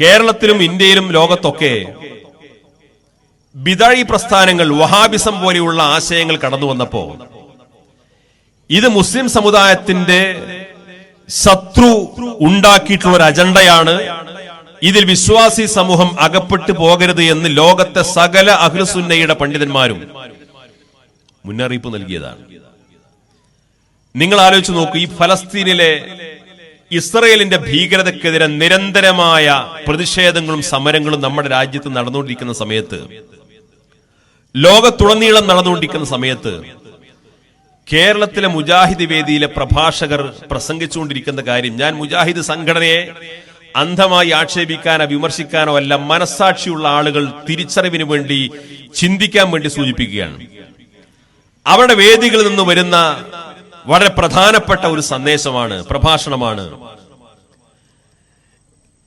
കേരളത്തിലും ഇന്ത്യയിലും ലോകത്തൊക്കെ ബിതഴി പ്രസ്ഥാനങ്ങൾ വഹാബിസം പോലെയുള്ള ആശയങ്ങൾ കടന്നു വന്നപ്പോ ഇത് മുസ്ലിം സമുദായത്തിന്റെ ശത്രു ഉണ്ടാക്കിയിട്ടുള്ള ഒരു അജണ്ടയാണ്. ഇതിൽ വിശ്വാസി സമൂഹം അകപ്പെട്ടു പോകരുത് എന്ന് ലോകത്തെ സകല അഖിലസുന്നയുടെ പണ്ഡിതന്മാരും മുന്നറിയിപ്പ് നൽകിയതാണ്. നിങ്ങൾ ആലോചിച്ച് നോക്കൂ ഈ ഫലസ്തീനിലെ ഇസ്രയേലിന്റെ ഭീകരതക്കെതിരെ നിരന്തരമായ പ്രതിഷേധങ്ങളും സമരങ്ങളും നമ്മുടെ രാജ്യത്ത് നടന്നുകൊണ്ടിരിക്കുന്ന സമയത്ത് ലോകത്തുടനീളം നടന്നുകൊണ്ടിരിക്കുന്ന സമയത്ത് കേരളത്തിലെ മുജാഹിദ് വേദിയിലെ പ്രഭാഷകർ പ്രസംഗിച്ചുകൊണ്ടിരിക്കുന്ന കാര്യം ഞാൻ മുജാഹിദ് സംഘടനയെ അന്ധമായി ആക്ഷേപിക്കാനോ വിമർശിക്കാനോ അല്ല മനസ്സാക്ഷിയുള്ള ആളുകൾ തിരിച്ചറിവിന് വേണ്ടി ചിന്തിക്കാൻ വേണ്ടി സൂചിപ്പിക്കുകയാണ്. അവരുടെ വേദികളിൽ നിന്ന് വരുന്ന വളരെ പ്രധാനപ്പെട്ട ഒരു സന്ദേശമാണ് പ്രഭാഷണമാണ്.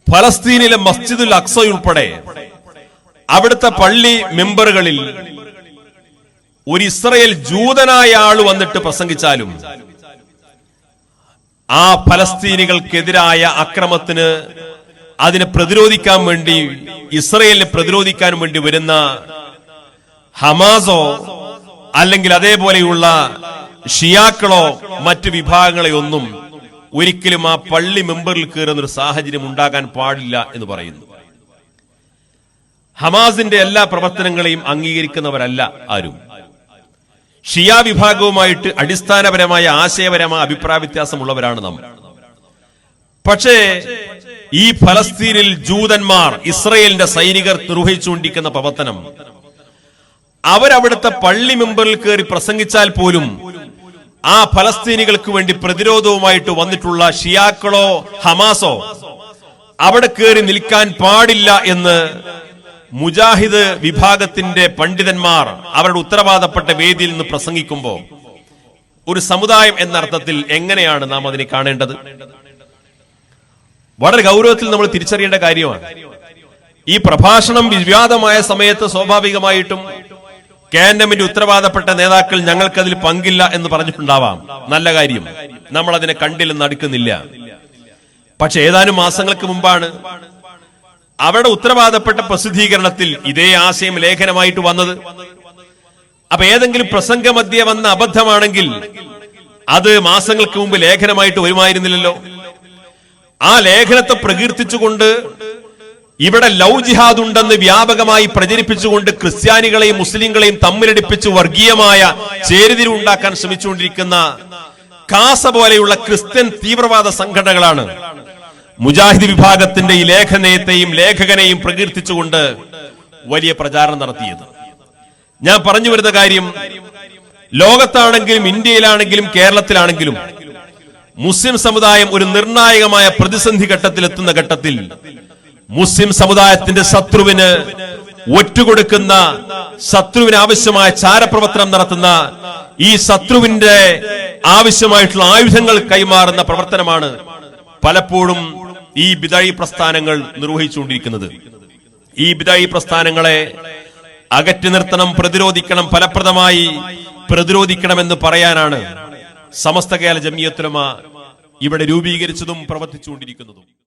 ഫലസ്തീനിലെ മസ്ജിദുൽ അക്സ ഉൾപ്പെടെ അവിടുത്തെ പള്ളി മെമ്പറുകളിൽ ഒരു ഇസ്രയേൽ ജൂതനായ ആൾ വന്നിട്ട് പ്രസംഗിച്ചാലും ആ ഫലസ്തീനികൾക്കെതിരായ അക്രമത്തിന് അതിനെ പ്രതിരോധിക്കാൻ വേണ്ടി ഇസ്രയേലിനെ പ്രതിരോധിക്കാൻ വേണ്ടി വരുന്ന ഹമാസോ അല്ലെങ്കിൽ അതേപോലെയുള്ള ഷിയാക്കളോ മറ്റു വിഭാഗങ്ങളെ ഒന്നും ഒരിക്കലും ആ പള്ളി മെമ്പറിൽ കയറുന്ന ഒരു സാഹചര്യം ഉണ്ടാകാൻ പാടില്ല എന്ന് പറയുന്നു. ഹമാസിന്റെ എല്ലാ പ്രവർത്തനങ്ങളെയും അംഗീകരിക്കുന്നവരല്ല ആരും. ഷിയ വിഭാഗവുമായിട്ട് അടിസ്ഥാനപരമായ ആശയപരമായ അഭിപ്രായ വ്യത്യാസമുള്ളവരാണ് നാം. പക്ഷേ ഈ ഫലസ്തീനിൽ ജൂതന്മാർ ഇസ്രയേലിന്റെ സൈനികർ നിർവഹിച്ചുകൊണ്ടിരിക്കുന്ന പ്രവർത്തനം അവരവിടുത്തെ പള്ളി മെമ്പറിൽ കയറി പ്രസംഗിച്ചാൽ പോലും ആ ഫലസ്തീനികൾക്ക് വേണ്ടി പ്രതിരോധവുമായിട്ട് വന്നിട്ടുള്ള ഷിയാക്കളോ ഹമാസോ അവിടെ കയറി നിൽക്കാൻ പാടില്ല എന്ന് മുജാഹിദ് വിഭാഗത്തിന്റെ പണ്ഡിതന്മാർ അവരുടെ ഉത്തരവാദപ്പെട്ട വേദിയിൽ നിന്ന് പ്രസംഗിക്കുമ്പോൾ ഒരു സമുദായം എന്ന അർത്ഥത്തിൽ എങ്ങനെയാണ് നാം അതിനെ കാണേണ്ടത്? വളരെ ഗൗരവത്തിൽ നമ്മൾ തിരിച്ചറിയേണ്ട കാര്യമാണ്. ഈ പ്രഭാഷണം വിവാദമായ സമയത്ത് സ്വാഭാവികമായിട്ടും കാൻഡമിന്റെ ഉത്തരവാദപ്പെട്ട നേതാക്കൾ ഞങ്ങൾക്കതിൽ പങ്കില്ല എന്ന് പറഞ്ഞിട്ടുണ്ടാവാം. നല്ല കാര്യം. നമ്മൾ അതിനെ കണ്ടില്ലെന്ന് അടുക്കുന്നില്ല. പക്ഷെ ഏതാനും മാസങ്ങൾക്ക് മുമ്പാണ് അവരുടെ ഉത്തരവാദപ്പെട്ട പ്രസിദ്ധീകരണത്തിൽ ഇതേ ആശയം ലേഖനമായിട്ട് വന്നത്. അപ്പൊ ഏതെങ്കിലും പ്രസംഗമധ്യേ വന്ന അബദ്ധമാണെങ്കിൽ അത് മാസങ്ങൾക്ക് മുമ്പ് ലേഖനമായിട്ട് വരുമായിരുന്നില്ലല്ലോ ആ ലേഖനത്തെ പ്രകീർത്തിച്ചുകൊണ്ട് ഇവിടെ ലവ് ജിഹാദ് ഉണ്ടെന്ന് വ്യാപകമായി പ്രചരിപ്പിച്ചുകൊണ്ട് ക്രിസ്ത്യാനികളെയും മുസ്ലിങ്ങളെയും തമ്മിലടിപ്പിച്ച് വർഗീയമായ ചേരുതിരി ഉണ്ടാക്കാൻ ശ്രമിച്ചുകൊണ്ടിരിക്കുന്ന കാസ പോലെയുള്ള ക്രിസ്ത്യൻ തീവ്രവാദ സംഘടനകളാണ്. മുജാഹിദ് വിഭാഗത്തിന്റെ ഈ ലേഖനയത്തെയും ലേഖകനെയും പ്രകീർത്തിച്ചുകൊണ്ട് വലിയ പ്രചാരണം നടത്തിയത്. ഞാൻ പറഞ്ഞു വരുന്ന കാര്യം ലോകത്താണെങ്കിലും ഇന്ത്യയിലാണെങ്കിലും കേരളത്തിലാണെങ്കിലും മുസ്ലിം സമുദായം ഒരു നിർണായകമായ പ്രതിസന്ധി ഘട്ടത്തിൽ എത്തുന്ന ഘട്ടത്തിൽ മുസ്ലിം സമുദായത്തിന്റെ ശത്രുവിന് ഒറ്റുകൊടുക്കുന്ന ശത്രുവിന് ആവശ്യമായ ചാരപ്രവർത്തനം നടത്തുന്ന ഈ ശത്രുവിന്റെ ആവശ്യമായിട്ടുള്ള ആയുധങ്ങൾ കൈമാറുന്ന പ്രവർത്തനമാണ് പലപ്പോഴും ഈ ബിദായി പ്രസ്ഥാനങ്ങൾ നിർവഹിച്ചുകൊണ്ടിരിക്കുന്നത്. ഈ ബിദായി പ്രസ്ഥാനങ്ങളെ അകറ്റി നിർത്തണം പ്രതിരോധിക്കണം ഫലപ്രദമായി പ്രതിരോധിക്കണമെന്ന് പറയാനാണ് സമസ്ത കേരള ജമിയത്തുലമ ഇവിടെ രൂപീകരിച്ചതും പ്രവർത്തിച്ചുകൊണ്ടിരിക്കുന്നതും.